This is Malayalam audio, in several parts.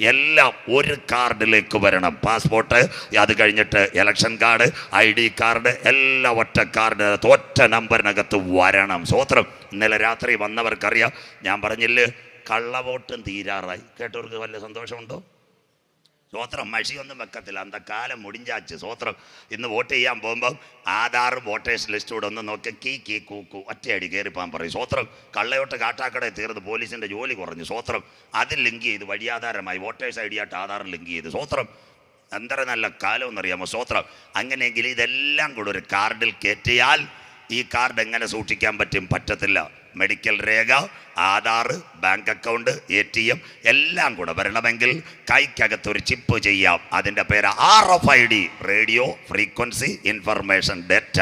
എല്ലാം ഒരു കാർഡിലേക്ക് വരണം. പാസ്പോർട്ട് അത് കഴിഞ്ഞിട്ട് election card I D card എല്ലാം ഒറ്റ കാർഡ് ഒറ്റ നമ്പറിനകത്ത് വരണം. സ്വോത്രം ഇന്നലെ രാത്രി വന്നവർക്കറിയാം. ഞാൻ പറഞ്ഞില്ലേ കള്ളവോട്ടും തീരാറായി. കേട്ടവർക്ക് വല്ല സന്തോഷമുണ്ടോ? സ്വോത്രം മഷിയൊന്നും വെക്കത്തില്ല. അന്ത കാലം മുടിഞ്ചാച്ച് സ്വോത്രം. ഇന്ന് വോട്ട് ചെയ്യാൻ പോകുമ്പം ആധാർ വോട്ടേഴ്സ് ലിസ്റ്റ് കൂടെ ഒന്ന് നോക്കി കീ കീ കൂക്കു ഒറ്റയടി കയറിപ്പാൻ പറയും. സ്വോത്രം കള്ളയോട്ട് കാട്ടാക്കടയിൽ തീർന്ന് പോലീസിന്റെ ജോലി കുറഞ്ഞു. സ്വോത്രം അതിൽ ലിങ്ക് ചെയ്ത് വഴിയാധാരമായി വോട്ടേഴ്സ് ഐ ഡി ആയിട്ട് ആധാർ ലിങ്ക് ചെയ്ത്. സ്വോത്രം എന്തര നല്ല കാലം എന്നറിയാമോ സ്വോത്രം അങ്ങനെയെങ്കിൽ ഇതെല്ലാം കൂടെ ഒരു കാർഡിൽ കയറ്റിയാൽ ഈ കാർഡ് എങ്ങനെ സൂക്ഷിക്കാൻ പറ്റും? പറ്റത്തില്ല. Medical Rekha Aadhaar bank account A T M എല്ലാം കൂടെ വരണമെങ്കിൽ കൈക്കകത്ത് ഒരു ചിപ്പ് ചെയ്യാം. അതിന്റെ പേര് R F I D radio frequency information data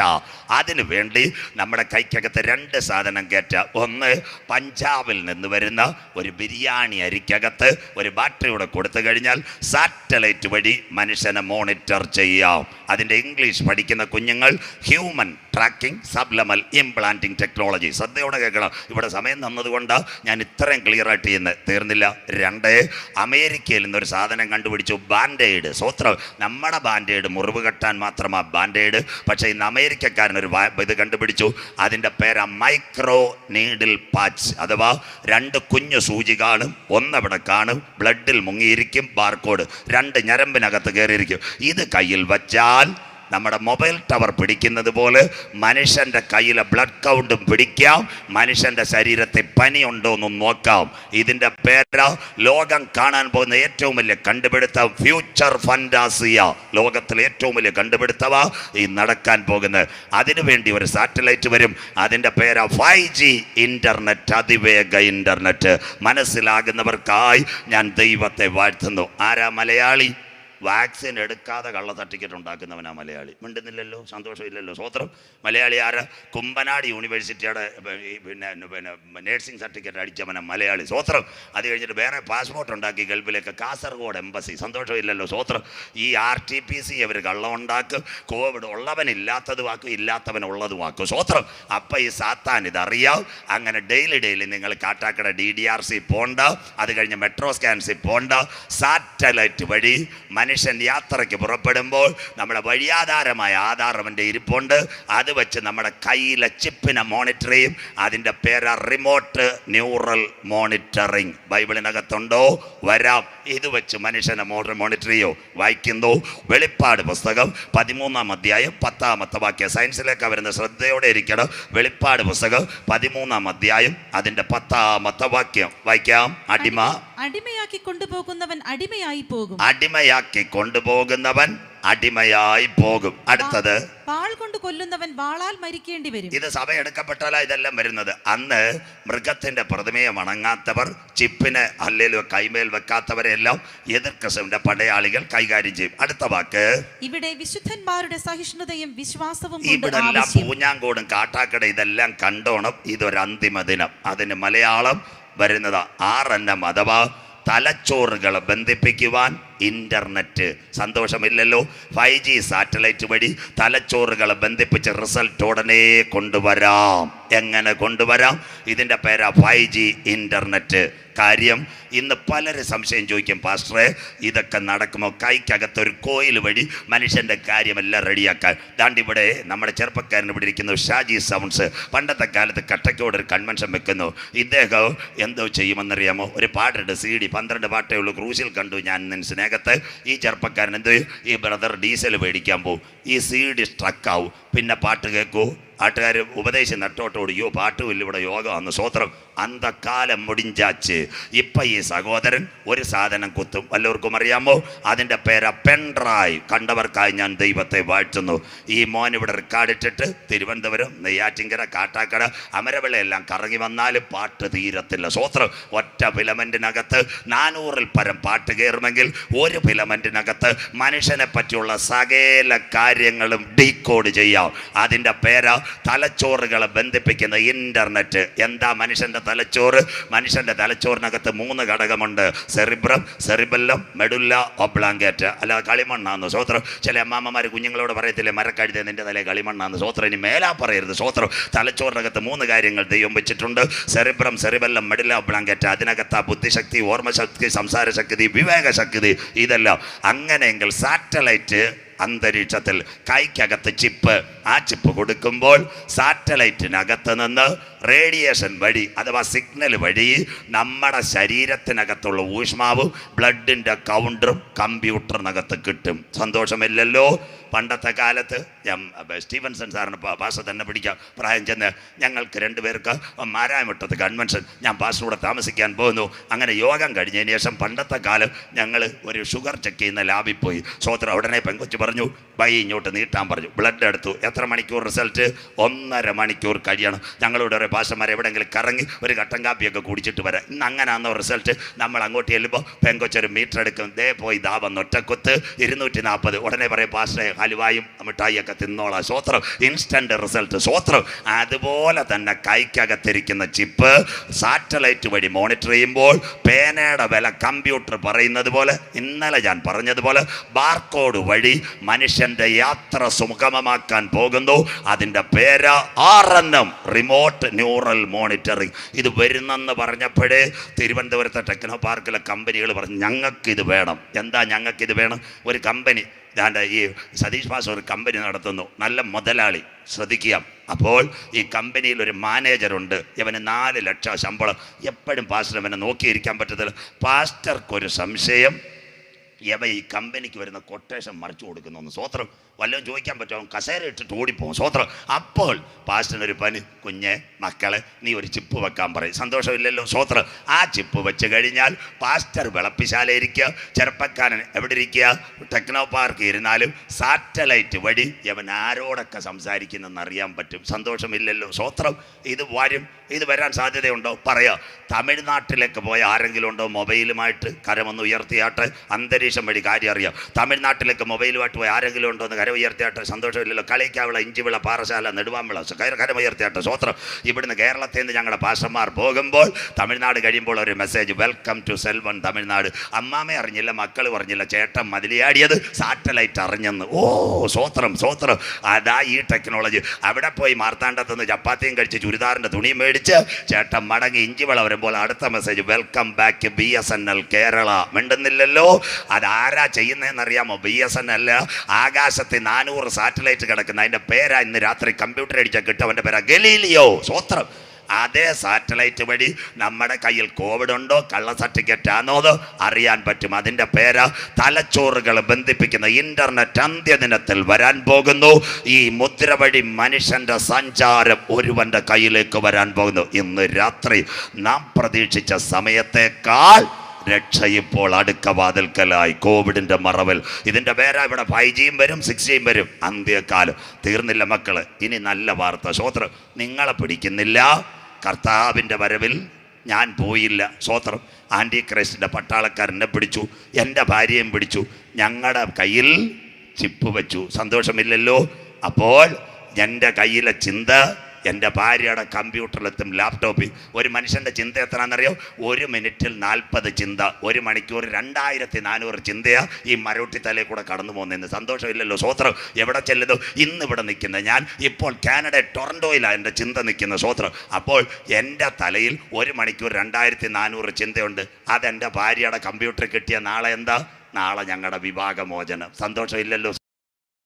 അതിനു വേണ്ടി നമ്മുടെ കൈക്കകത്ത് രണ്ട് സാധനം കയറ്റാം. ഒന്ന് പഞ്ചാബിൽ നിന്ന് വരുന്ന ഒരു ബിരിയാണി അരിക്കകത്ത് ഒരു ബാറ്ററിയുടെ കൊടുത്തു കഴിഞ്ഞാൽ സാറ്റലൈറ്റ് വഴി മനുഷ്യനെ മോണിറ്റർ ചെയ്യാം. അതിന്റെ ഇംഗ്ലീഷ് പഠിക്കുന്ന കുഞ്ഞുങ്ങൾ human tracking subliminal implanting technology ശ്രദ്ധയോടെ കേൾക്കണം. ഇവിടെ സമയം തന്നതുകൊണ്ട് ഞാൻ ഇത്രയും ക്ലിയർ ആയിട്ട് ചെയ്യുന്നത് തീർന്നില്ല. രണ്ട് അമേരിക്കയിൽ നിന്നൊരു സാധനം കണ്ടുപിടിച്ചു. ബാൻഡേഡ് സ്വത്രം നമ്മുടെ ബാൻഡേഡ് മുറിവ് കെട്ടാൻ മാത്രമാ ബാൻഡേഡ് പക്ഷേ ഇന്ന് അമേരിക്കക്കാരൻ ഒരു ഇത് കണ്ടുപിടിച്ചു. അതിന്റെ പേരാ മൈക്രോ നീഡിൽ പാച്ച് അഥവാ രണ്ട് കുഞ്ഞു സൂചി കാണും ഒന്നവിടെ കാണും. ബ്ലഡിൽ മുങ്ങിയിരിക്കും ബാർക്കോഡ് രണ്ട് ഞരമ്പിനകത്ത് കയറിയിരിക്കും. ഇത് കയ്യിൽ വച്ചാൽ നമ്മുടെ മൊബൈൽ ടവർ പിടിക്കുന്നത് പോലെ മനുഷ്യന്റെ കയ്യിലെ ബ്ലഡ് കൗണ്ടും പിടിക്കാം. മനുഷ്യന്റെ ശരീരത്തിൽ പനിയുണ്ടോ എന്നും നോക്കാം. ഇതിന്റെ പേര ലോകം കാണാൻ പോകുന്ന ഏറ്റവും വലിയ കണ്ടുപിടുത്തം ഫ്യൂച്ചർ ഫണ്ടാസിയ ലോകത്തിലെ ഏറ്റവും വലിയ കണ്ടുപിടുത്തവ ഈ നടക്കാൻ പോകുന്നത്. അതിനുവേണ്ടി ഒരു സാറ്റലൈറ്റ് വരും. അതിന്റെ പേരാ ഫൈവ് ജി ഇന്റർനെറ്റ് അതിവേഗ ഇന്റർനെറ്റ് മനസ്സിലാകുന്നവർക്കായി ഞാൻ ദൈവത്തെ വാഴ്ത്തുന്നു. ആരാ മലയാളി? വാക്സിൻ എടുക്കാതെ കള്ള സർട്ടിഫിക്കറ്റ് ഉണ്ടാക്കുന്നവനാ മലയാളി. മിണ്ടുന്നില്ലല്ലോ? സന്തോഷമില്ലല്ലോ? സ്വോത്രം. മലയാളി ആര്? കുമ്പനാട് യൂണിവേഴ്സിറ്റിയുടെ പിന്നെ പിന്നെ നേഴ്സിംഗ് സർട്ടിഫിക്കറ്റ് അടിച്ചവനാ മലയാളി. സ്വോത്രം. അത് കഴിഞ്ഞിട്ട് വേറെ പാസ്പോർട്ട് ഉണ്ടാക്കി ഗൾഫിലേക്ക്. കാസർഗോഡ് എംബസി. സന്തോഷമില്ലല്ലോ? സ്വോത്രം. ഈ ആർ ടി പി സി അവർ കള്ളം ഉണ്ടാക്കും. കോവിഡ് ഉള്ളവനില്ലാത്തത് വാക്കും ഇല്ലാത്തവൻ ഉള്ളത് വാക്കും സ്വോത്രം. അപ്പം ഈ സാത്താൻ ഇതറിയാം. അങ്ങനെ ഡെയിലി ഡെയിലി നിങ്ങൾ Kattakada D D R C പോണ്ട. അത് കഴിഞ്ഞ് മെട്രോ സ്കാൻസി പോണ്ട. സാറ്റലൈറ്റ് വഴി മനുഷ്യൻ യാത്രയ്ക്ക് പുറപ്പെടുമ്പോൾ നമ്മുടെ വഴിയാധാരമായ ആധാരമന്റെ ഇരിപ്പുണ്ട്. അത് വെച്ച് നമ്മുടെ കയ്യിലെ ചിപ്പിനെ മോണിറ്റർ ചെയ്യും. അതിന്റെ പേര് റിമോട്ട് ന്യൂറൽ മോണിറ്ററിങ് ബൈബിളിനകത്തുണ്ടോ? വരാം. ഇത് വെച്ച് മനുഷ്യനെ മോഡൽ മോണിറ്റർ ചെയ്യോ? വായിക്കുന്നു. വെളിപ്പാട് പുസ്തകം പതിമൂന്നാം അധ്യായം പത്താമത്തെ വാക്യം. സയൻസിലേക്ക് വരുന്ന ശ്രദ്ധയോടെ ഇരിക്കണം. വെളിപ്പാട് പുസ്തകം പതിമൂന്നാം അധ്യായം അതിന്റെ പത്താമത്തെ വാക്യം. വായിക്കാം. അടിമ. അടിമയാക്കി കൊണ്ടുപോകുന്നവൻ അടിമയായി പോകും. അടിമയാക്കി കൊണ്ടുപോകുന്നവൻ അടിമയായി പോകും. അടുത്തത്. വാൾ കൊണ്ട് കൊല്ലുന്നവൻ വാളാൽ മരിക്കേണ്ടി വരും. ഇത് സഭ എടുക്കപ്പെട്ടാലാ ഇതെല്ലാം വരുന്നത്. അന്ന് മൃഗത്തിന്റെ പ്രതിമയെ വണങ്ങാത്തവർ ചിപ്പിന് അല്ലേലും കൈമേൽ വെക്കാത്തവരെല്ലാം എതിർ ക്രിസ്തുവിന്റെ പടയാളികൾ കൈകാര്യം ചെയ്യും. അടുത്ത വാക്ക്. ഇവിടെ വിശുദ്ധന്മാരുടെ സഹിഷ്ണുതയും വിശ്വാസവും ഇവിടെ പൂഞ്ഞാങ്കോടും കാട്ടാക്കട ഇതെല്ലാം കണ്ടോണം. ഇതൊരു അന്തിമ ദിനം അതിന് മലയാളം വരുന്നത് ആറെണ്ണം അഥവാ തലച്ചോറുകളെ ബന്ധിപ്പിക്കുവാൻ ഇന്റർനെറ്റ്. സന്തോഷമില്ലല്ലോ. ഫൈവ് ജി സാറ്റലൈറ്റ് വഴി തലച്ചോറുകളെ ബന്ധിപ്പിച്ച് റിസൾട്ട് ഉടനെ കൊണ്ടുവരാം. എങ്ങനെ കൊണ്ടുവരാം? ഇതിന്റെ പേരാ ഫൈവ് ജി ഇന്റർനെറ്റ് കാര്യം ഇന്ന് പലരും സംശയം ചോദിക്കും പാസ്റ്ററെ ഇതൊക്കെ നടക്കുമോ? കൈക്കകത്ത് ഒരു കോയിൽ വഴി മനുഷ്യന്റെ കാര്യമെല്ലാം റെഡിയാക്കാൻ. ദാണ്ട് ഇവിടെ നമ്മുടെ ചെറുപ്പക്കാരൻ ഇവിടെ ഇരിക്കുന്നു ഷാജി സൗണ്ട്സ്. പണ്ടത്തെ കാലത്ത് കട്ടക്കോട് ഒരു കൺവെൻഷൻ വെക്കുന്നു. ഇദ്ദേഹം എന്തോ ചെയ്യുമെന്നറിയാമോ? ഒരു പാട്ടുണ്ട് സി ഡി പന്ത്രണ്ട് പാട്ടേ ഉള്ളൂ. ക്രൂശിൽ കണ്ടു ഞാൻ നിൻ സ്നേഹത്തെ ഈ ചെറുപ്പക്കാരൻ എന്ത്? ഈ ബ്രദർ ഡീസൽ മേടിക്കാൻ പോകും ഈ സീഡ് സ്ട്രക്കാവും പിന്നെ പാട്ട് കേൾക്കൂ. ആട്ടുകാർ ഉപദേശം നട്ടോട്ടോട് യോ പാട്ടുമില്ല ഇവിടെ യോഗം അന്ന് സ്വോത്രം അന്തക്കാലം മുടിഞ്ചാച്ച്. ഇപ്പം ഈ സഹോദരൻ ഒരു സാധനം കുത്തും. വല്ലവർക്കും അറിയാമോ? അതിന്റെ പേര പെൺറായി കണ്ടവർക്കായി ഞാൻ ദൈവത്തെ വാഴ്ത്തുന്നു. ഈ മോൻ ഇവിടെ റെക്കാർഡിട്ടിട്ട് തിരുവനന്തപുരം നെയ്യാറ്റിങ്കര കാട്ടാക്കട അമരവിളയെല്ലാം കറങ്ങി വന്നാലും പാട്ട് തീരത്തില്ല. സ്വോത്രം ഒറ്റ ഫിലമെന്റിനകത്ത് നാനൂറിൽ പരം പാട്ട് കയറുമെങ്കിൽ ഒരു ഫിലമെന്റിനകത്ത് മനുഷ്യനെ പറ്റിയുള്ള സകല കാര്യങ്ങളും ഡീകോഡ് ചെയ്യാം. അതിന്റെ പേര തലച്ചോറുകളെ ബന്ധിപ്പിക്കുന്ന ഇന്റർനെറ്റ് എന്താ മനുഷ്യന്റെ തലച്ചോറ്? മനുഷ്യന്റെ തലച്ചോറിനകത്ത് മൂന്ന് ഘടകമുണ്ട്. Cerebrum cerebellum medulla oblongata. അല്ല കളിമണ്ണാന്ന് സ്വോത്രം ചില അമ്മാമ്മമാർ കുഞ്ഞുങ്ങളോട് പറയത്തില്ലേ മരക്കഴുത നിന്റെ തലേ കളിമണ്ണാന്ന് സ്വോത്രം ഇനി മേലാ പറയരുത് സ്വോത്രം തലച്ചോറിനകത്ത് മൂന്ന് കാര്യങ്ങൾ ദൈവം വെച്ചിട്ടുണ്ട്. Cerebrum cerebellum medulla oblongata. അതിനകത്ത് ആ ബുദ്ധിശക്തി ഓർമ്മശക്തി സംസാരശക്തി വിവേകശക്തി ഇതെല്ലാം. അങ്ങനെയെങ്കിൽ സാറ്റലൈറ്റ് അന്തരീക്ഷത്തിൽ കൈക്കകത്ത് ചിപ്പ്. ആ ചിപ്പ് കൊടുക്കുമ്പോൾ സാറ്റലൈറ്റിനകത്ത് നിന്ന് റേഡിയേഷൻ വഴി അഥവാ സിഗ്നൽ വഴി നമ്മുടെ ശരീരത്തിനകത്തുള്ള ഊഷ്മാവും ബ്ലഡിന്റെ കൗണ്ടറും കമ്പ്യൂട്ടറിനകത്ത് കിട്ടും. സന്തോഷമില്ലല്ലോ? പണ്ടത്തെ കാലത്ത് സ്റ്റീവൻസൺ സാറിന് പാസ് തന്നെ പിടിക്കാം. പ്രായം ചെന്ന് ഞങ്ങൾക്ക് രണ്ടുപേർക്ക് മാരായമുട്ടത്ത് കൺവെൻഷൻ ഞാൻ പാസ്സിലൂടെ താമസിക്കാൻ പോകുന്നു. അങ്ങനെ യോഗം കഴിഞ്ഞതിന് ശേഷം പണ്ടത്തെ കാലം ഞങ്ങൾ ഒരു ഷുഗർ ചെക്ക് ചെയ്യുന്ന ലാബിൽ പോയി. സ്വോത്രം ഉടനെ പെങ്കൊച്ച് പറഞ്ഞു ബൈ ഇങ്ങോട്ട് നീട്ടാൻ പറഞ്ഞു. ബ്ലഡ് എടുത്തു. എത്ര മണിക്കൂർ റിസൾട്ട്? ഒന്നര മണിക്കൂർ കഴിയണം. ഞങ്ങളോട് ഒരു പാസ്റ്റർമാർ എവിടെയെങ്കിലും കറങ്ങി ഒരു കട്ടൻ കാപ്പിയൊക്കെ കുടിച്ചിട്ട് വരാം. ഇന്ന് അങ്ങനെയാണെന്നോ റിസൾട്ട്? നമ്മൾ അങ്ങോട്ട് ചെല്ലുമ്പോൾ പെങ്കൊച്ചൊരു മീറ്റർ എടുക്കും ദേ പോയി ദാ വന്ന് ഒറ്റക്കൊത്ത്. ഇരുന്നൂറ്റി നാൽപ്പത് ഉടനെ പറയും പാസ്റ്ററെ ഹലുവായും മിഠായിയൊക്കെ തിന്നോളാം. സ്വോത്രം ഇൻസ്റ്റന്റ് റിസൾട്ട് സ്വോത്രം അതുപോലെ തന്നെ കൈക്കകത്തിരിക്കുന്ന ചിപ്പ് സാറ്റലൈറ്റ് വഴി മോണിറ്റർ ചെയ്യുമ്പോൾ പേനയുടെ വില കമ്പ്യൂട്ടർ പറയുന്നത് പോലെ ഇന്നലെ ഞാൻ പറഞ്ഞതുപോലെ ബാർകോഡ് വഴി മനുഷ്യന്റെ യാത്ര സുഗമമാക്കാൻ പോകുന്നു. അതിന്റെ പേര് R N M remote neural monitoring ഇത് വരുന്നെന്ന് പറഞ്ഞപ്പോഴേ തിരുവനന്തപുരത്തെ ടെക്നോ പാർക്കിലെ കമ്പനികൾ പറഞ്ഞു ഞങ്ങൾക്ക് ഇത് വേണം. എന്താ ഞങ്ങൾക്ക് ഇത് വേണം? ഒരു കമ്പനി ദാണ്ട് ഈ സതീഷ് മാസം ഒരു കമ്പനി നടത്തുന്നു. നല്ല മുതലാളി. ശ്രദ്ധിക്കുക. അപ്പോൾ ഈ കമ്പനിയിൽ ഒരു മാനേജറുണ്ട് ഇവന് നാല് ലക്ഷം ശമ്പളം. എപ്പോഴും പാസ്റ്റർ ഇവനെ നോക്കിയിരിക്കാൻ പറ്റത്തില്ല. പാസ്റ്റർക്കൊരു സംശയം ഇവ ഈ കമ്പനിക്ക് വരുന്ന കൊട്ടേഷൻ മറിച്ചു കൊടുക്കുന്നു സ്വോത്രം വല്ലതും ചോദിക്കാൻ പറ്റുമോ? കസേര ഇട്ടിട്ട് ഓടിപ്പോകും. സ്വോത്രം. അപ്പോൾ പാസ്റ്റിനൊരു പനി. കുഞ്ഞെ മക്കളെ നീ ഒരു ചിപ്പ് വെക്കാൻ പറയും. സന്തോഷമില്ലല്ലോ സ്വോത്രം. ആ ചിപ്പ് വെച്ച് കഴിഞ്ഞാൽ പാസ്റ്റർ വിളപ്പിശാലയിരിക്കുക ചെറുപ്പക്കാരൻ എവിടെ ഇരിക്കുക ടെക്നോ പാർക്ക് ഇരുന്നാലും സാറ്റലൈറ്റ് വഴി അവൻ ആരോടൊക്കെ സംസാരിക്കുന്നെന്ന് അറിയാൻ പറ്റും. സന്തോഷമില്ലല്ലോ സ്വോത്രം. ഇത് വരും ഇത് വരാൻ സാധ്യതയുണ്ടോ? പറയാ. തമിഴ്നാട്ടിലേക്ക് പോയ ആരെങ്കിലും ഉണ്ടോ മൊബൈലുമായിട്ട് കരമൊന്ന് ഉയർത്തിയാട്ട്? അന്തരീക്ഷം വഴി കാര്യം അറിയാം. തമിഴ്നാട്ടിലേക്ക് മൊബൈലുമായിട്ട് പോയ ആരെങ്കിലും ഉണ്ടോ എന്ന് കരം ഉയർത്തിയാട്ട് സന്തോഷമില്ലല്ലോ. കളിക്കാവിള ഇഞ്ചിവിള പാറശാല നെടുവാമ്പിള കര ഉയർത്തിയാട്ട് സ്വോത്രം. ഇവിടുന്ന് കേരളത്തിൽ നിന്ന് ഞങ്ങളുടെ പാഷന്മാർ പോകുമ്പോൾ തമിഴ്നാട് കഴിയുമ്പോൾ ഒരു മെസ്സേജ് വെൽക്കം ടു സെൽവൺ തമിഴ്നാട് അമ്മാമ അറിഞ്ഞില്ല മക്കൾ പറഞ്ഞില്ല ചേട്ടൻ മതിലിയാടിയത് സാറ്റലൈറ്റ് അറിഞ്ഞെന്ന്. ഓ സ്വോത്രം സ്വോത്രം. അതാ ഈ ടെക്നോളജി അവിടെ പോയി മാർത്താണ്ടത്തുനിന്ന് ചപ്പാത്തിയും കഴിച്ച് ചുരിദാറിന്റെ തുണിയും മേടിച്ച് ചേട്ടൻ മടങ്ങി ഇഞ്ചിവിള വരുമ്പോൾ അടുത്ത message welcome back B S N L Kerala. മിണ്ടുന്നില്ലല്ലോ. അതാരാ ചെയ്യുന്നതെന്നറിയാമോ ബി എസ് എൻ എൽ ആകാശത്ത് നാനൂറ് സാറ്റലൈറ്റ് കിടക്കുന്ന. അതിന്റെ പേരാ ഇന്ന് രാത്രി കമ്പ്യൂട്ടർ അടിച്ചാൽ കിട്ടും അവന്റെ പേരാ ഗലീലിയോ. സ്വോത്രം. അതേ സാറ്റലൈറ്റ് വഴി നമ്മുടെ കയ്യിൽ കോവിഡ് ഉണ്ടോ? കള്ള സർട്ടിഫിക്കറ്റ് ആണോ എന്ന് അറിയാൻ പറ്റും. അതിന്റെ പേര് തലച്ചോറുകൾ ബന്ധിപ്പിക്കുന്ന. ഇന്റർനെറ്റ് അന്ത്യദിനത്തിൽ വരാൻ പോകുന്നു. ഈ മുദ്ര വഴി മനുഷ്യന്റെ സഞ്ചാരം ഒരുവന്റെ കയ്യിലേക്ക് വരാൻ പോകുന്നു. ഇന്ന് രാത്രി നാം പ്രതീക്ഷിച്ച സമയത്തേക്കാൾ രക്ഷ ഇപ്പോൾ അടുക്ക വാതിൽക്കലായി. കോവിഡിന്റെ മറവിൽ. ഇതിന്റെ പേരാ ഇവിടെ ഫൈവ് ജിയും വരും സിക്സ് ജിയും വരും. അന്ത്യകാലം. തീർന്നില്ല മക്കൾ. ഇനി നല്ല വാർത്ത. സ്വോത്രം നിങ്ങളെ പിടിക്കുന്നില്ല. കർത്താവിന്റെ വരവിൽ ഞാൻ പോയില്ല. സ്വോത്രം ആന്റി ക്രൈസ്റ്റിന്റെ പട്ടാളക്കാരനെ പിടിച്ചു. എന്റെ ഭാര്യയും പിടിച്ചു. ഞങ്ങളുടെ കയ്യിൽ ചിപ്പ് വെച്ചു. സന്തോഷമില്ലല്ലോ. അപ്പോൾ എന്റെ കയ്യിലെ ചിന്ത എന്റെ ഭാര്യയുടെ കമ്പ്യൂട്ടറിലെത്തും ലാപ്ടോപ്പിൽ. ഒരു മനുഷ്യന്റെ ചിന്ത എത്രയാണെന്നറിയോ? ഒരു മിനിറ്റിൽ നാൽപ്പത് ചിന്ത. ഒരു മണിക്കൂർ രണ്ടായിരത്തി നാനൂറ് ചിന്തയാ ഈ മരോട്ടി തലയിൽ കൂടെ കടന്നു പോകുന്നതെന്ന്. സന്തോഷമില്ലല്ലോ സ്വോത്രം എവിടെ ചെല്ലുന്നു? ഇന്ന് ഇവിടെ നിൽക്കുന്ന ഞാൻ. ഇപ്പോൾ കാനഡ ടൊറന്റോയിലാണ് എന്റെ ചിന്ത നിൽക്കുന്ന സ്വോത്രം അപ്പോൾ എന്റെ തലയിൽ ഒരു മണിക്കൂർ രണ്ടായിരത്തി നാനൂറ് ചിന്തയുണ്ട്. അതെന്റെ ഭാര്യയുടെ കമ്പ്യൂട്ടറിൽ കിട്ടിയ നാളെ എന്താ? നാളെ ഞങ്ങളുടെ വിവാഹമോചനം. സന്തോഷമില്ലല്ലോ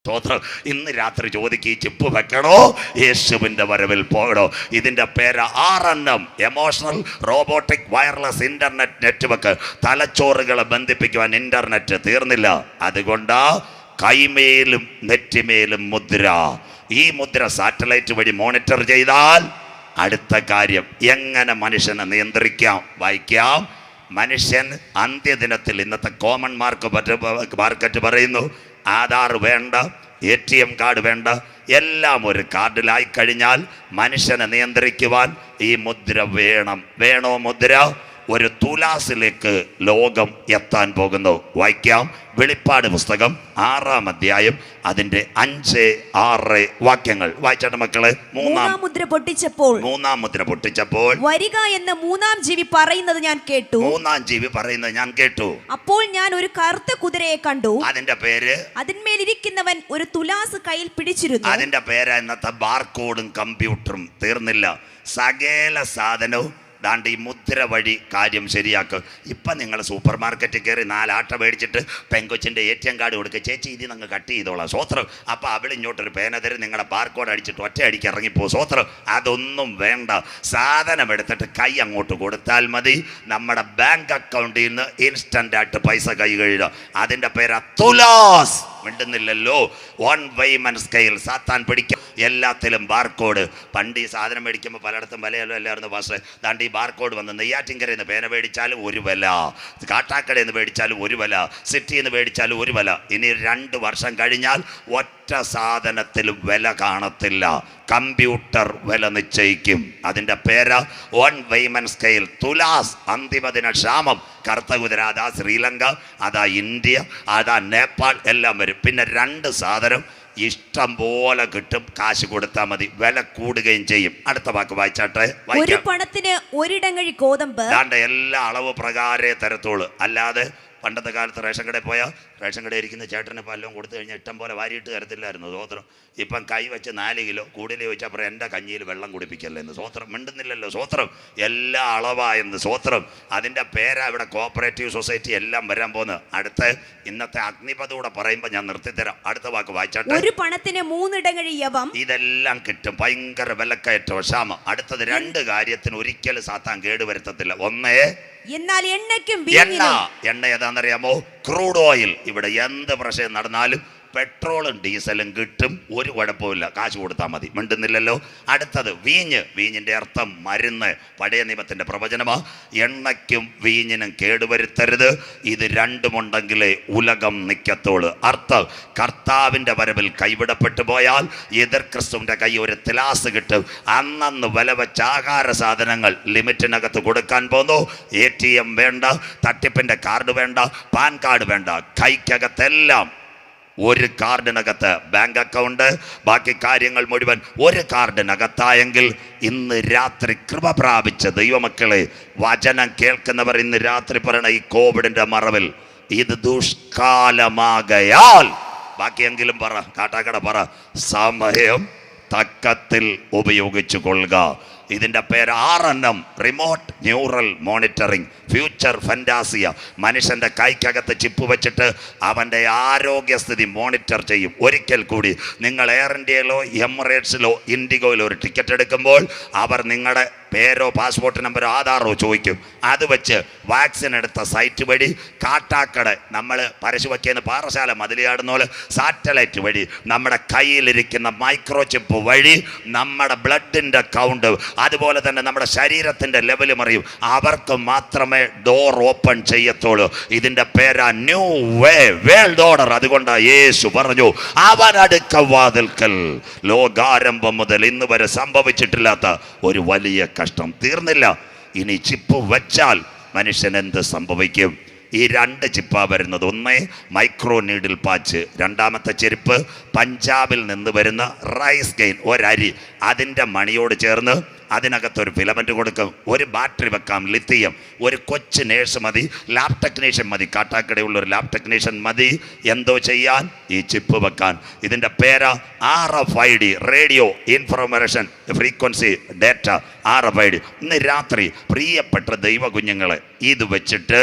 സ്തോത്രം. ഇന്ന് രാത്രി ചോദിക്ക് ഈ ചിപ്പ് വെക്കണോ? യേശുവിന്റെ വരവിൽ പോകണോ? ഇതിന്റെ പേര് R N M emotional robotic wireless internet network തലച്ചോറുകളെ ബന്ധിപ്പിക്കുവാൻ ഇന്റർനെറ്റ് തീർന്നില്ല. അതുകൊണ്ട് കൈമേലും നെറ്റിമേലും മുദ്ര. ഈ മുദ്ര സാറ്റലൈറ്റ് വഴി മോണിറ്റർ ചെയ്താൽ അടുത്ത കാര്യം എങ്ങനെ മനുഷ്യനെ നിയന്ത്രിക്കാം? വായിക്കാം. മനുഷ്യൻ അന്ത്യദിനത്തിൽ ഇന്നത്തെ കോമൺ മാർക്ക് മാർക്കറ്റ് പറയുന്നു ആധാർ വേണ്ട എ ടി എം കാർഡ് വേണ്ട എല്ലാം ഒരു കാർഡിലായി കഴിഞ്ഞാൽ മനുഷ്യനെ നിയന്ത്രിക്കുവാൻ ഈ മുദ്ര വേണം. വേണോ മുദ്ര? ഒരു തുലാസിലേക്ക് ലോകം എത്താൻ പോകുന്നു. വായിക്കാം. വെളിപ്പാട് പുസ്തകം ആറാം അധ്യായം അതിന്റെ അഞ്ച് ആറ് വാക്യങ്ങൾ. വായിച്ചാട്ടെ മക്കൾ മൂന്നാം മുദ്ര പൊട്ടിച്ചപ്പോൾ മൂന്നാം മുദ്ര പൊട്ടിച്ചപ്പോൾ വരിക എന്ന് മൂന്നാം ജീവി പറയുന്നത് ഞാൻ കേട്ടു. മൂന്നാം ജീവി പറയുന്നത് ഞാൻ കേട്ടു. അപ്പോൾ ഞാൻ ഒരു കറുത്ത കുതിരയെ കണ്ടു. അതിന്റെ പേര് അതിന്മേലിരിക്കുന്നവൻ ഒരു തുലാസ് കയ്യിൽ പിടിച്ചിരുന്നു. അതിന്റെ പേര് ഇന്നത്തെ ബാർകോഡും കമ്പ്യൂട്ടറും തീർന്നില്ല. സകല സാധനവും ദാണ്ട് ഈ മുദ്ര വഴി കാര്യം ശരിയാക്കുക ഇപ്പം നിങ്ങൾ സൂപ്പർ മാർക്കറ്റിൽ കയറി നാലാട്ട മേടിച്ചിട്ട് പെങ്കൊച്ചിന്റെ എ ടി എം കാർഡ് കൊടുക്കുക ചേച്ചി ഇത് നിങ്ങൾ കട്ട് ചെയ്തോളാം. സ്വോത്രം അപ്പോൾ അവിടെ ഇങ്ങോട്ടൊരു പേന തരും നിങ്ങളെ ബാർക്കോഡ് അടിച്ചിട്ട് ഒറ്റ അടിക്ക് ഇറങ്ങിപ്പോ. സ്വോത്രം അതൊന്നും വേണ്ട. സാധനം എടുത്തിട്ട് കൈ അങ്ങോട്ട് കൊടുത്താൽ മതി. നമ്മുടെ ബാങ്ക് അക്കൗണ്ടിൽ നിന്ന് ഇൻസ്റ്റന്റ് ആയിട്ട് പൈസ കൈ കഴിയുക അതിന്റെ പേരാ തുലാസ്. മിണ്ടുന്നില്ലല്ലോ. വൺ വൈമൻ സ്കെയിൽ സാത്താൻ പിടിക്കും. എല്ലാത്തിലും ബാർകോഡ് പണ്ട് ഈ സാധനം മേടിക്കുമ്പോൾ പലയിടത്തും വിലയല്ലോ എല്ലായിരുന്നു പക്ഷേ ദാണ്ട് ഈ ബാർകോഡ് വന്ന് നെയ്യാറ്റിങ്കരയിൽ നിന്ന് പേന മേടിച്ചാലും ഒരു വില കാട്ടാക്കടയിൽ നിന്ന് മേടിച്ചാലും ഒരു വില സിറ്റിയിൽ നിന്ന് മേടിച്ചാലും ഒരു വില. ഇനി രണ്ട് വർഷം കഴിഞ്ഞാൽ ഒറ്റ സാധനത്തിലും വില കാണത്തില്ല. കമ്പ്യൂട്ടർ വില നിശ്ചയിക്കും. അതിന്റെ പേര് വൺ വെയ്മൻ സ്കെയിൽ തുലാസ് അന്തിമദിന ക്ഷാമം. കർത്തകുതിര അതാ ശ്രീലങ്ക അതാ ഇന്ത്യ അതാ നേപ്പാൾ എല്ലാം വരും. പിന്നെ രണ്ട് സാധനം ഇഷ്ടം പോലെ കിട്ടും. കാശ് കൊടുത്താൽ മതി. വില കൂടുകയും ചെയ്യും. അടുത്ത വാക്ക് വായിച്ചാട്ടെ? ഒരു പണത്തിന് ഒരിടങ്ങഴി കോതമ്പ് എല്ലാ അളവ് പ്രകാരേ തരത്തുള്ളൂ. അല്ലാതെ പണ്ടത്തെ കാലത്ത് റേഷൻ കടയിൽ പോയാൽ റേഷൻ കടയിൽ ഇരിക്കുന്ന ചേട്ടന് പല്ലവും കൊടുത്തു കഴിഞ്ഞാൽ ഇഷ്ടം പോലെ വാരിയിട്ട് തരത്തില്ലായിരുന്നു സ്വോത്രം ഇപ്പം കൈ വെച്ച് നാല് കിലോ കൂടുതൽ ചോദിച്ചാൽ അപ്പുറം എന്റെ കഞ്ഞിയിൽ വെള്ളം കുടിപ്പിക്കല്ലേ എന്ന് സ്വോത്രം മിണ്ടുന്നില്ലല്ലോ സ്വോത്രം എല്ലാ അളവായെന്ന് സ്വോത്രം അതിന്റെ പേരാ ഇവിടെ കോപ്പറേറ്റീവ് സൊസൈറ്റി എല്ലാം വരാൻ പോകുന്നത്. അടുത്ത ഇന്നത്തെ അഗ്നിപഥൂടെ പറയുമ്പോൾ ഞാൻ നിർത്തിത്തരാം. അടുത്ത വാക്ക് വായിച്ചാട്ടെ. ഒരു പണത്തിന് മൂന്നിടങ്ങഴിയവം ഇതെല്ലാം കിട്ടും. ഭയങ്കര വിലക്കയറ്റം ക്ഷാമം. അടുത്തത് രണ്ട് കാര്യത്തിന് ഒരിക്കലും സാത്താൻ കേടുവരുത്തത്തില്ല. ഒന്നേ എന്നാൽ എണ്ണയ്ക്കും എണ്ണ എണ്ണ ഏതാണെന്നറിയാമോ? ക്രൂഡ് ഓയിൽ ഇവിടെ എന്ത് പ്രശ്നം നടന്നാലും പെട്രോളും ഡീസലും കിട്ടും. ഒരു കുഴപ്പമില്ല കാശ് കൊടുത്താൽ മതി. മിണ്ടുന്നില്ലല്ലോ. അടുത്തത് വീഞ്ഞ്. വീഞ്ഞിന്റെ അർത്ഥം മരുന്ന്. പഴയ നിയമത്തിന്റെ പ്രവചനമാ. എണ്ണയ്ക്കും വീഞ്ഞിനും കേടുവരുത്തരുത്. ഇത് രണ്ടുമുണ്ടെങ്കിലേ ഉലകം നിൽക്കത്തോൾ അർത്ഥം കർത്താവിന്റെ വരവിൽ കൈവിടപ്പെട്ടു പോയാൽ എതിർ ക്രിസ്തുവിന്റെ കൈ ഒരു തിലാസ് കിട്ടും. അന്നന്ന് വില വെച്ച ആഹാര സാധനങ്ങൾ ലിമിറ്റിനകത്ത് കൊടുക്കാൻ പോന്നു. എ ടി എം വേണ്ട തട്ടിപ്പിന്റെ കാർഡ് വേണ്ട പാൻ കാർഡ് വേണ്ട. കൈക്കകത്തെല്ലാം ഒരു കാർഡിനകത്ത് ബാങ്ക് അക്കൗണ്ട് ബാക്കി കാര്യങ്ങൾ മുഴുവൻ ഒരു കാർഡിനകത്തായെങ്കിൽ ഇന്ന് രാത്രി കൃപ പ്രാപിച്ച ദൈവമക്കളെ വചനം കേൾക്കുന്നവർ ഇന്ന് രാത്രി പറയണ ഈ കോവിഡിന്റെ മറവിൽ ഇത് ദുഷ്കാലമാകയാൽ. ബാക്കിയെങ്കിലും പറ കാട്ടാക്കട പറ സമയം തക്കത്തിൽ ഉപയോഗിച്ചു കൊള്ളുക. ഇതിന്റെ പേര് R N M remote neural monitoring future fantasia മനുഷ്യന്റെ കൈക്കകത്ത് ചിപ്പ് വെച്ചിട്ട് അവന്റെ ആരോഗ്യസ്ഥിതി മോണിറ്റർ ചെയ്യും. ഒരിക്കൽ കൂടി നിങ്ങൾ എയർ ഇന്ത്യയിലോ എമിറേറ്റ്സിലോ ഇൻഡിഗോയിലോ ഒരു ടിക്കറ്റ് എടുക്കുമ്പോൾ അവർ നിങ്ങളുടെ പേരോ പാസ്പോർട്ട് നമ്പറോ ആധാറോ ചോദിക്കും. അത് വെച്ച് വാക്സിൻ എടുത്ത സൈറ്റ് വഴി കാട്ടാക്കട നമ്മൾ പരശുവയ്ക്കുന്ന പാറശാല മതിലിയാടുന്ന പോലെ സാറ്റലൈറ്റ് വഴി നമ്മുടെ കയ്യിലിരിക്കുന്ന മൈക്രോചിപ്പ് വഴി നമ്മുടെ ബ്ലഡിന്റെ കൗണ്ട് അതുപോലെ തന്നെ നമ്മുടെ ശരീരത്തിന്റെ ലെവലും അറിയും അവർക്ക് മാത്രമേ ഡോർ ഓപ്പൺ ചെയ്യത്തുള്ളൂ. ഇതിന്റെ പേരാ ന്യൂ വേ വേൾഡ് ഓർഡർ അതുകൊണ്ടാ യേശു പറഞ്ഞു അവൻ അടുക്ക വാതിൽക്കൽ ലോകാരംഭം മുതൽ ഇന്ന് വരെ സംഭവിച്ചിട്ടില്ലാത്ത ഒരു വലിയ കഷ്ടം തീർന്നില്ല. ഇനി ചിപ്പ് വെച്ചാൽ മനുഷ്യൻ എന്ത് സംഭവിക്കും? ഈ രണ്ട് ചിപ്പാ വരുന്നത് ഒന്ന് മൈക്രോ നീഡിൽ പാച്ച് രണ്ടാമത്തെ ചെരുപ്പ് പഞ്ചാബിൽ നിന്ന് വരുന്ന റൈസ് ഗെയിൻ ഒരരി. അതിന്റെ മണിയോട് ചേർന്ന് അതിനകത്തൊരു ഫിലമെന്റ് കൊടുക്കും. ഒരു ബാറ്ററി വെക്കാം ലിത്തിയം ഒരു കൊച്ച് നേഴ്സ് മതി ലാബ് ടെക്നീഷ്യൻ മതി. കാട്ടാക്കടയുള്ള ഒരു ലാബ് ടെക്നീഷ്യൻ മതി. എന്തോ ചെയ്യാൻ? ഈ ചിപ്പ് വെക്കാൻ. ഇതിന്റെ പേര് R F I D radio information frequency data R F I D ഇന്ന് രാത്രി പ്രിയപ്പെട്ട ദൈവ കുഞ്ഞുങ്ങളെ ഇത് വെച്ചിട്ട്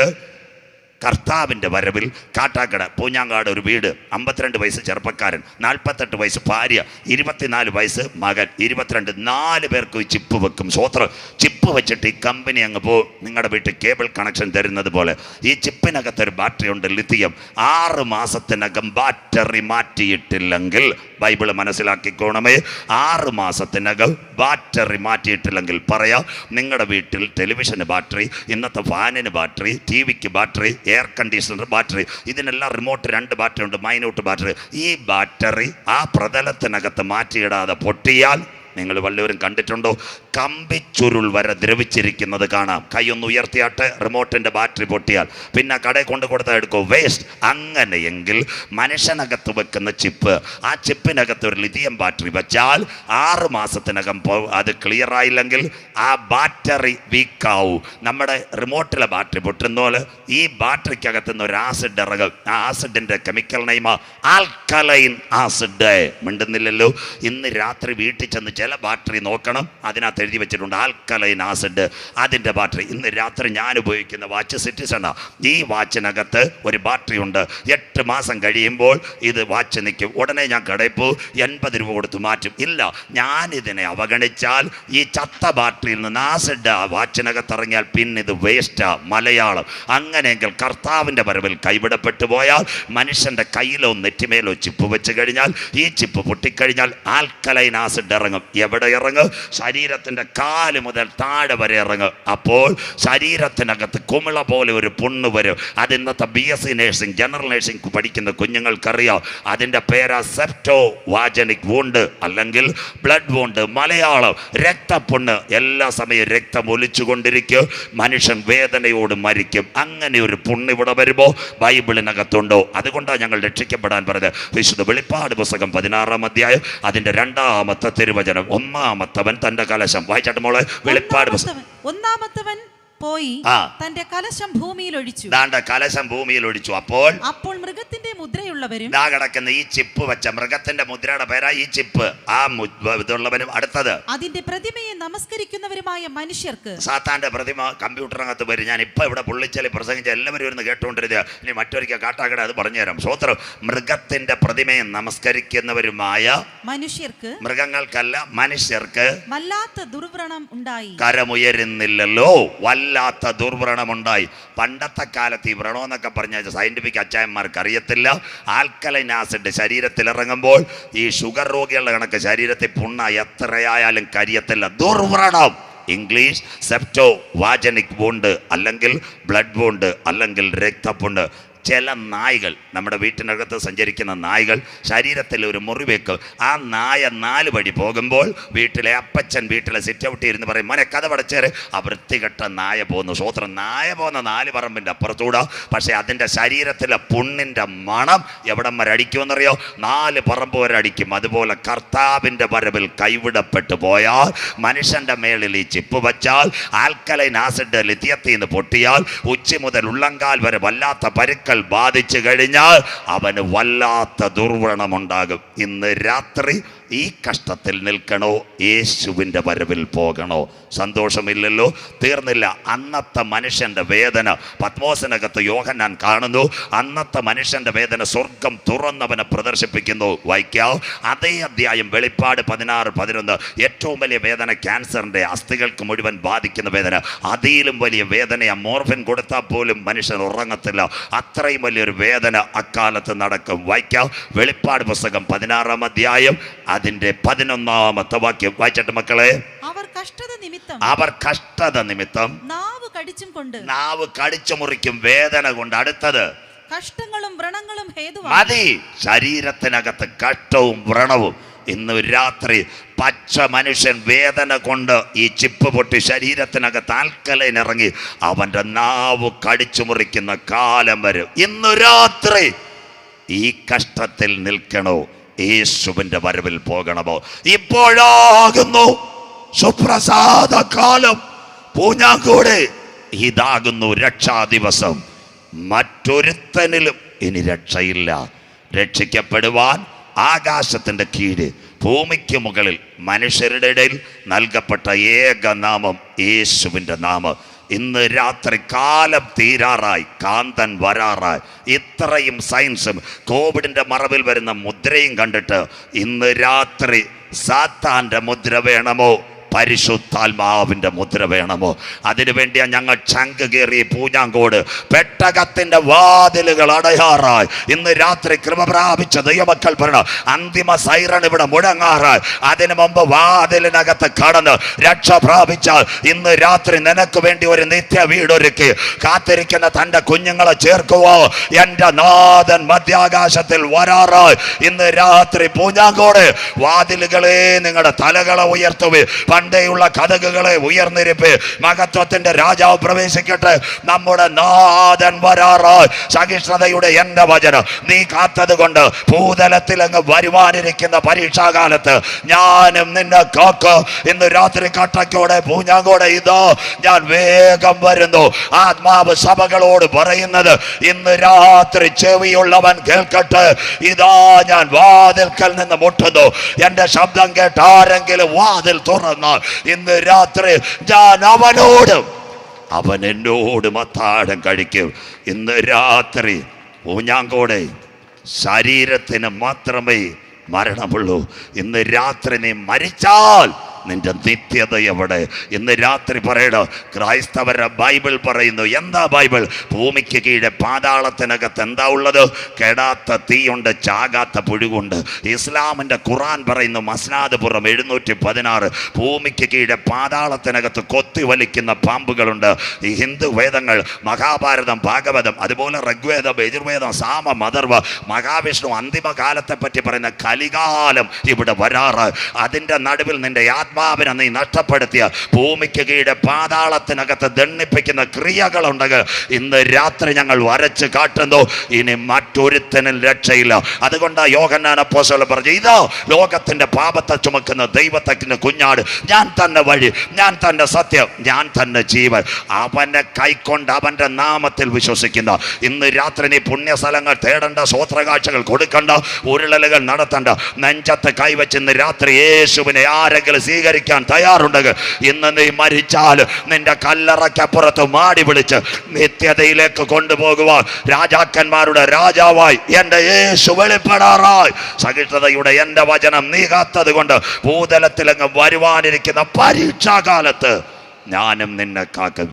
കർത്താവിന്റെ വരവിൽ കാട്ടാക്കട. പൂഞ്ഞാങ്കാട് ഒരു വീട് അമ്പത്തിരണ്ട് വയസ്സ് ചെറുപ്പക്കാരൻ നാൽപ്പത്തെട്ട് വയസ്സ് ഭാര്യ ഇരുപത്തിനാല് വയസ്സ് മകൻ ഇരുപത്തിരണ്ട് നാല് പേർക്ക് ചിപ്പ് വെക്കും. സ്വോത്രം ചിപ്പ് വെച്ചിട്ട് ഈ കമ്പനി അങ്ങ് പോ നിങ്ങളുടെ വീട്ടിൽ കേബിൾ കണക്ഷൻ തരുന്നത് പോലെ. ഈ ചിപ്പിനകത്തൊരു ബാറ്ററി ഉണ്ട് ലിത്തിയം. ആറ് മാസത്തിനകം ബാറ്ററി മാറ്റിയിട്ടില്ലെങ്കിൽ ബൈബിൾ മനസ്സിലാക്കിക്കോണമേ ആറ് മാസത്തിനകം ബാറ്ററി മാറ്റിയിട്ടില്ലെങ്കിൽ പറയാം നിങ്ങളുടെ വീട്ടിൽ ടെലിവിഷന് ബാറ്ററി ഇന്നത്തെ ഫാനിന് ബാറ്ററി ടി വിക്ക് ബാറ്ററി എയർ കണ്ടീഷണർ ബാറ്ററി ഇതിനെല്ലാം റിമോട്ട് രണ്ട് ബാറ്ററി ഉണ്ട് മൈന്യൂട്ട് ബാറ്ററി ഈ ബാറ്ററി ആ പ്രതലത്തിനകത്ത് മാറ്റിയിടാതെ പൊട്ടിയാൽ നിങ്ങൾ വല്ലവരും കണ്ടിട്ടുണ്ടോ? കമ്പിച്ചുരുൾ വരെ ദ്രവിച്ചിരിക്കുന്നത് കാണാം. കൈയൊന്ന് ഉയർത്തിയാട്ടെ റിമോട്ടിന്റെ ബാറ്ററി പൊട്ടിയാൽ. പിന്നെ കടയിൽ കൊണ്ട് കൊടുത്താൽ എടുക്കും. വേസ്റ്റ്. അങ്ങനെയെങ്കിൽ മനുഷ്യനകത്ത് വെക്കുന്ന ചിപ്പ് ആ ചിപ്പിനകത്ത് ഒരു ലിഥിയം ബാറ്ററി വെച്ചാൽ ആറ് മാസത്തിനകം അത് ക്ലിയർ ആയില്ലെങ്കിൽ ആ ബാറ്ററി വീക്കാവും നമ്മുടെ റിമോട്ടിലെ ബാറ്ററി പൊട്ടുന്ന പോലെ ഈ ബാറ്ററിക്കകത്ത് നിന്ന് ഒരു ആസിഡ് ഇറങ്ങും. ആ ആസിഡിന്റെ കെമിക്കൽ നെയ്മ ആൽക്കലൈൻ ആസിഡ് മിണ്ടുന്നില്ലല്ലോ. ഇന്ന് രാത്രി വീട്ടിൽ ചെന്ന് ചില ബാറ്ററി നോക്കണം. അതിനകത്ത് എഴുതി വെച്ചിട്ടുണ്ട്. Alkaline acid. അതിന്റെ ബാറ്ററി. ഇന്ന് രാത്രി ഞാൻ ഉപയോഗിക്കുന്ന വാച്ച് സിറ്റിസണാ ഈ വാച്ചിനകത്ത് ഒരു ബാറ്ററി ഉണ്ട്. എട്ട് മാസം കഴിയുമ്പോൾ ഇത് വാച്ച് നിൽക്കും. ഉടനെ ഞാൻ കടയിൽ എൺപത് രൂപ കൊടുത്ത് മാറ്റും. ഇല്ല ഞാനിതിനെ അവഗണിച്ചാൽ ഈ ചത്ത ബാറ്ററിയിൽ നിന്ന് ആസിഡ് ആ വാച്ചിനകത്ത് ഇറങ്ങിയാൽ പിന്നെ ഇത് വേസ്റ്റാ മലയാളം. അങ്ങനെയെങ്കിൽ കർത്താവിന്റെ വരവിൽ കൈവിടപ്പെട്ടു പോയാൽ മനുഷ്യന്റെ കയ്യിലോ നെറ്റിമേലോ ചിപ്പ് വെച്ച് കഴിഞ്ഞാൽ ഈ ചിപ്പ് പൊട്ടിക്കഴിഞ്ഞാൽ ആൽക്കലൈൻ ആസിഡ് ഇറങ്ങും. എവിടെ ഇറങ്ങും? ശരീരത്തിന്റെ കാൽ മുതൽ താഴെ വരെ ഇറങ്ങും. അപ്പോൾ ശരീരത്തിനകത്ത് കുമിള പോലെ ഒരു പുണ്ണ് വരും. അത് ഇന്നത്തെ B S C nursing general nursing പഠിക്കുന്ന കുഞ്ഞുങ്ങൾക്കറിയാം. അതിന്റെ പേരാ സെപ്റ്റോ വാജനിക് വൂണ്ട് അല്ലെങ്കിൽ ബ്ലഡ് വൂണ്ട് മലയാളം രക്തപ്പുണ്ണ് എല്ലാ സമയവും രക്തം ഒലിച്ചുകൊണ്ടിരിക്കും. മനുഷ്യൻ വേദനയോട് മരിക്കും. അങ്ങനെ ഒരു പുണ്ണ് ഇവിടെ വരുമ്പോൾ ബൈബിളിനകത്തുണ്ടോ? അതുകൊണ്ടാണ് ഞങ്ങൾ രക്ഷിക്കപ്പെടാൻ പറഞ്ഞത്. വിശുദ്ധ വെളിപ്പാട് പുസ്തകം പതിനാറാം അധ്യായം അതിന്റെ രണ്ടാമത്തെ തിരുവചനം. ഒന്നാമത്തവൻ തന്റെ കലശം വായിച്ചാട്ട് മോൾ വെളിപ്പാട് ഒന്നാമത്തവൻ പോയി തന്റെ കലശം ഭൂമിയിൽ ഒഴിച്ചു. കലശം ഭൂമിയിൽ ഒഴിച്ചു. അപ്പോൾ അപ്പോൾ മൃഗത്തിന്റെ മുദ്രയുള്ളവരും ദാ കിടക്കുന്ന ഈ ചിപ്പ് വെച്ച മൃഗത്തിന്റെ മുദ്രയുടെ പേരാ ഈ ചിപ്പ്. ആ ഇതുള്ളവനും അടുത്തത്. അതിന്റെ പ്രതിമയെ നമസ്കരിക്കുന്നവരുമായ മനുഷ്യർക്ക് സാത്താന്റെ പ്രതിമ കമ്പ്യൂട്ടറിനകത്ത് വരും. ഞാൻ ഇപ്പൊ ഇവിടെ പുള്ളിച്ചലി പ്രസംഗിച്ച എല്ലാവരും ഇരുന്ന് കേട്ടുകൊണ്ടിരുന്നത് ഇനി മറ്റൊരിക്കൽ കാട്ടാക്കട അത് പറഞ്ഞുതരാം സ്വോത്രം മൃഗത്തിന്റെ പ്രതിമയെ നമസ്കരിക്കുന്നവരുമായ മനുഷ്യർക്ക് മൃഗങ്ങൾക്കല്ല മനുഷ്യർക്ക് വല്ലാത്ത ദുർവ്രണം ഉണ്ടായി. കരമുയരുന്നില്ലല്ലോ. വല്ലാത്ത ദുർവ്രണമുണ്ടായി. പണ്ടത്തെ കാലത്ത് ഈ വ്രണം എന്നൊക്കെ പറഞ്ഞ സയന്റിഫിക് അച്ചായന്മാർക്ക് അറിയത്തില്ല ആൽക്കലൈൻ ആസിഡ് ശരീരത്തിൽ ഇറങ്ങുമ്പോൾ ഈ ഷുഗർ രോഗികളുടെ കണക്ക് ശരീരത്തിൽ പുണ്ണ എത്രയായാലും കരിയത്തില്ല. ദുർവ്രണം. ഇംഗ്ലീഷ് സെപ്റ്റോ വാജനിക് ബോണ്ട് അല്ലെങ്കിൽ ബ്ലഡ് ബോണ്ട് അല്ലെങ്കിൽ രക്തപ്പുണ്ട് ചില നായ്കൾ നമ്മുടെ വീട്ടിനകത്ത് സഞ്ചരിക്കുന്ന നായ്കൾ ശരീരത്തിൽ ഒരു മുറിവേക്കും. ആ നായ നാല് വഴി പോകുമ്പോൾ വീട്ടിലെ അപ്പച്ചൻ വീട്ടിലെ സിറ്റ് ഔട്ട് ഇരുന്ന് പറയും മോനെ കഥ പടച്ചേര് ആ വൃത്തികെട്ട നായ പോകുന്നു സ്വോത്രം നായ പോകുന്ന നാല് പറമ്പിന്റെ അപ്പുറത്തൂടാ. പക്ഷേ അതിന്റെ ശരീരത്തിലെ പുണ്ണിന്റെ മണം എവിടം വരെ അടിക്കുമെന്നറിയോ? നാല് പറമ്പ് വരെ അടിക്കും. അതുപോലെ കർത്താവിന്റെ വരവിൽ കൈവിടപ്പെട്ടു പോയാൽ മനുഷ്യന്റെ മേളിൽ ഈ ചിപ്പ് വച്ചാൽ ആൽക്കലൈൻ ആസിഡ് ലിഥിയത്തിൽ നിന്ന് പൊട്ടിയാൽ ഉച്ചി മുതൽ ഉള്ളങ്കാൽ വരെ വല്ലാത്ത ബാധിച്ചു കഴിഞ്ഞാൽ അവന് വല്ലാത്ത ദുർവ്രണമുണ്ടാകും ഇന്ന് രാത്രി ഈ കഷ്ടത്തിൽ നിൽക്കണോ? യേശുവിന്റെ വരവിൽ പോകണോ? സന്തോഷമില്ലല്ലോ. തീർന്നില്ല. അന്നത്തെ മനുഷ്യന്റെ വേദന പത്മോസിനകത്ത് യോഹന്നാൻ കാണുന്നു. അന്നത്തെ മനുഷ്യന്റെ വേദന സ്വർഗം തുറന്നവനെ പ്രദർശിപ്പിക്കുന്നു. വായിക്കാവ് അതേ അധ്യായം വെളിപ്പാട് പതിനാറ് പതിനൊന്ന്. ഏറ്റവും വലിയ വേദന ക്യാൻസറിന്റെ അസ്ഥികൾക്ക് മുഴുവൻ ബാധിക്കുന്ന വേദന. അതിലും വലിയ വേദനയാ. മോർഫിൻ കൊടുത്താൽ പോലും മനുഷ്യൻ ഉറങ്ങത്തില്ല. അത്രയും വലിയൊരു വേദന അക്കാലത്ത് നടക്കും. വായിക്കാം. വെളിപ്പാട് പുസ്തകം പതിനാറാം അധ്യായം അതിന്റെ പതിനൊന്നാമത്തെ വാക്യം വായിച്ചിട്ട് മക്കളെ. അവർ കഷ്ടത നിമിത്തം അവർ കഷ്ടത നിമിത്തം നാവ് കടിച്ചും കൊണ്ട് നാവ് കടിച്ചു മുറിക്കും വേദന കൊണ്ട് അടുത്തത് കഷ്ടങ്ങളും വ്രണങ്ങളും മതി. ശരീരത്തിനകത്ത് കഷ്ടവും വ്രണവും. ഇന്ന് രാത്രി പച്ച മനുഷ്യൻ വേദന കൊണ്ട് ഈ ചിപ്പ് പൊട്ടി ശരീരത്തിനകത്ത് ആൽക്കലിനിറങ്ങി അവന്റെ നാവ് കടിച്ചു മുറിക്കുന്ന കാലം വരും. ഇന്ന് രാത്രി ഈ കഷ്ടത്തിൽ നിൽക്കണോ? യേശുവിന്റെ വരവിൽ പോകണമോ? ഇപ്പോഴാകുന്നു. സുപ്രസാദ കാലം പൂഞ്ഞാങ്കൂടെ ഇതാകുന്നു രക്ഷാ ദിവസം മറ്റൊരുത്തനിലും ഇനി രക്ഷയില്ല. രക്ഷിക്കപ്പെടുവാൻ ആകാശത്തിന്റെ കീഴ് ഭൂമിക്ക് മുകളിൽ മനുഷ്യരുടെ ഇടയിൽ നൽകപ്പെട്ട ഏക നാമം യേശുവിന്റെ നാമം. ഇന്ന് രാത്രി കാലം തീരാറായി കാന്തൻ വരാറായി. ഇത്രയും സയൻസും കോവിഡിന്റെ മറവിൽ വരുന്ന മുദ്രയും കണ്ടിട്ട് ഇന്ന് രാത്രി സാത്താന്റെ മുദ്ര വേണമോ? പരിശുദ്ധാത്മാവിന്റെ മുദ്ര വേണമോ? അതിനുവേണ്ടിയാ ഞങ്ങൾ ചങ്ക് കയറി പൂഞ്ഞാങ്കോട് പെട്ടകത്തിന്റെ വാതിലുകൾ അടയാറായി. ഇന്ന് രാത്രി കൃപ പ്രാപിച്ച ദൈവമക്കൾ പറയണം? അന്തിമ സൈറൺ ഇവിടെ മുടങ്ങാറായി. അതിനു മുമ്പ് വാതിലിനകത്ത് കടന്ന് രക്ഷ പ്രാപിച്ചാൽ ഇന്ന് രാത്രി നിനക്ക് വേണ്ടി ഒരു നിത്യ വീടൊരുക്കി കാത്തിരിക്കുന്ന തന്റെ കുഞ്ഞുങ്ങളെ ചേർക്കുവോ? എന്റെ നാഥൻ മധ്യാകാശത്തിൽ വരാറായി. ഇന്ന് രാത്രി പൂഞ്ഞാങ്കോട് വാതിലുകളെ നിങ്ങളുടെ തലകളെ ഉയർത്തുവേ പണ്ടേയുള്ള കഥകുകളെ ഉയർന്നിരിപ്പ് മഹത്വത്തിന്റെ രാജാവ് പ്രവേശിക്കട്ടെ. നമ്മുടെ നാഥൻ വരാറായി. സഹിഷ്ണുതയുടെ എന്റെ വചനം. നീ കാത്തത് കൊണ്ട് ഭൂതലത്തിൽ അങ്ങ് വരുവാനിരിക്കുന്ന പരീക്ഷാകാലത്ത് ഞാനും നിന്നെ കാക്ക്. ഇന്ന് രാത്രി കട്ടക്കോടെ പൂഞ്ഞാങ്കോടെ ഇതോ ഞാൻ വേഗം വരുന്നു. ആത്മാവ് സഭകളോട് പറയുന്നത് ഇന്ന് രാത്രി ചെവിയുള്ളവൻ കേൾക്കട്ടെ. ഇതാ ഞാൻ വാതിൽക്കൽ നിന്ന് മുട്ടുന്നു. എന്റെ ശബ്ദം കേട്ടാരെങ്കിലും വാതിൽ തുറന്ന് ഇന്ന് രാത്രി ഞാൻ അവനോട് അവൻ എന്നോട് മത്താടം കഴിക്കും. ഇന്ന് രാത്രി ഊഞ്ഞാങ്കോടെ ശരീരത്തിന് മാത്രമേ മരണമുള്ളൂ. ഇന്ന് രാത്രി നീ മരിച്ചാൽ നിന്റെ നിത്യത എവിടെ? ഇന്ന് രാത്രി പറയണ ക്രൈസ്തവരുടെ ബൈബിൾ പറയുന്നു എന്താ ബൈബിൾ? ഭൂമിക്ക് കീഴെ പാതാളത്തിനകത്ത് എന്താ ഉള്ളത്? കെടാത്ത തീയുണ്ട് ചാകാത്ത പുഴുകുണ്ട്. ഇസ്ലാമിന്റെ ഖുറാൻ പറയുന്നു മസ്നാദപുറം എഴുന്നൂറ്റി പതിനാറ് ഭൂമിക്ക് കീഴെ പാതാളത്തിനകത്ത് കൊത്തി വലിക്കുന്ന പാമ്പുകളുണ്ട്. ഈ ഹിന്ദു വേദങ്ങൾ മഹാഭാരതം ഭാഗവതം അതുപോലെ ഋഗ്വേദം യജുർവേദം സാമ മദർവ മഹാവിഷ്ണു അന്തിമ കാലത്തെ പറ്റി പറയുന്ന കലികാലം ഇവിടെ വരാറ്. അതിന്റെ നടുവിൽ നിന്റെ ആത്മാവിനെ നീ നഷ്ടപ്പെടുത്തിയ. ഭൂമിക്ക് കീഴെ പാതാളത്തിനകത്ത് ദണ്ണിപ്പിക്കുന്ന ക്രിയകളുണ്ടെങ്കിൽ ഇന്ന് രാത്രി ഞങ്ങൾ വരച്ച് കാട്ടുന്നു. ഇനി മറ്റൊരുത്തനും രക്ഷയില്ല. അതുകൊണ്ട് യോഹന്നാൻ അപ്പോസ്തലൻ പറഞ്ഞു ഇതോ ലോകത്തിന്റെ പാപത്തെ ചുമക്കുന്ന ദൈവത്തിന്റെ കുഞ്ഞാട്. ഞാൻ തന്നെ വഴി ഞാൻ തന്നെ സത്യം ഞാൻ തന്നെ ജീവൻ. അവനെ കൈക്കൊണ്ട് അവന്റെ നാമത്തിൽ വിശ്വസിക്കുന്ന. ഇന്ന് രാത്രി നീ പുണ്യസ്ഥലങ്ങൾ തേടേണ്ട സ്വോത്രകാഴ്ചകൾ കൊടുക്കണ്ട ഉരുളലുകൾ നടത്തണ്ട. നെഞ്ചത്ത് കൈവച്ച് ഇന്ന് രാത്രി യേശുവിനെ ആരെങ്കിലും സ്വീകരിക്കാൻ തയ്യാറുണ്ടെങ്കിൽ ഇന്ന് നീ മരിച്ചാൽ നിന്റെ കല്ലറയ്ക്കപ്പുറത്ത് മാടി വിളിച്ച് നിത്യതയിലേക്ക് കൊണ്ടുപോകുവാൻ രാജാക്കന്മാരുടെ രാജാവായി എന്റെ യേശു വെളിപ്പെടാറായി. സഹിഷ്ണുതയുടെ എന്റെ വചനം നീകാത്തത് കൊണ്ട് ഭൂതലത്തിലങ്ങ് വരുവാനിരിക്കുന്ന പരീക്ഷാകാലത്ത് ഞാനും നിന്നെ കാക്കും